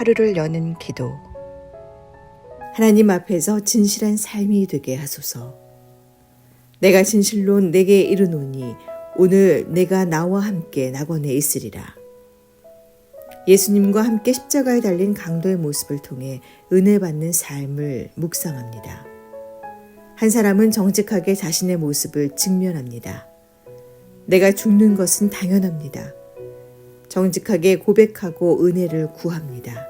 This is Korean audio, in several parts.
하루를 여는 기도. 하나님 앞에서 진실한 삶이 되게 하소서. 내가 진실로 내게 이르노니 오늘 내가 나와 함께 낙원에 있으리라. 예수님과 함께 십자가에 달린 강도의 모습을 통해 은혜 받는 삶을 묵상합니다. 한 사람은 정직하게 자신의 모습을 직면합니다. 내가 죽는 것은 당연합니다. 정직하게 고백하고 은혜를 구합니다.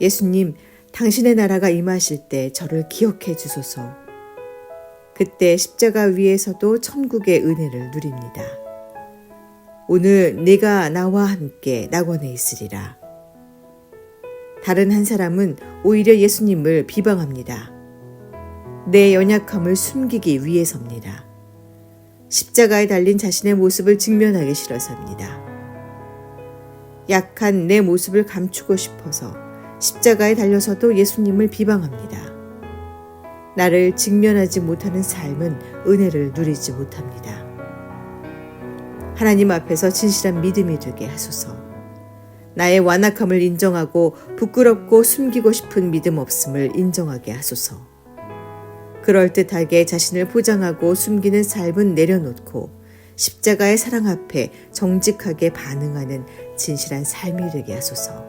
예수님, 당신의 나라가 임하실 때 저를 기억해 주소서. 그때 십자가 위에서도 천국의 은혜를 누립니다. 오늘 내가 나와 함께 낙원에 있으리라. 다른 한 사람은 오히려 예수님을 비방합니다. 내 연약함을 숨기기 위해서입니다. 십자가에 달린 자신의 모습을 직면하기 싫어서입니다. 약한 내 모습을 감추고 싶어서 십자가에 달려서도 예수님을 비방합니다. 나를 직면하지 못하는 삶은 은혜를 누리지 못합니다. 하나님 앞에서 진실한 믿음이 되게 하소서. 나의 완악함을 인정하고 부끄럽고 숨기고 싶은 믿음 없음을 인정하게 하소서. 그럴듯하게 자신을 포장하고 숨기는 삶은 내려놓고 십자가의 사랑 앞에 정직하게 반응하는 진실한 삶이 되게 하소서.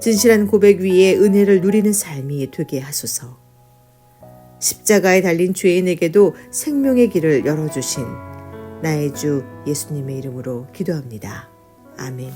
진실한 고백 위에 은혜를 누리는 삶이 되게 하소서. 십자가에 달린 죄인에게도 생명의 길을 열어주신 나의 주 예수님의 이름으로 기도합니다. 아멘.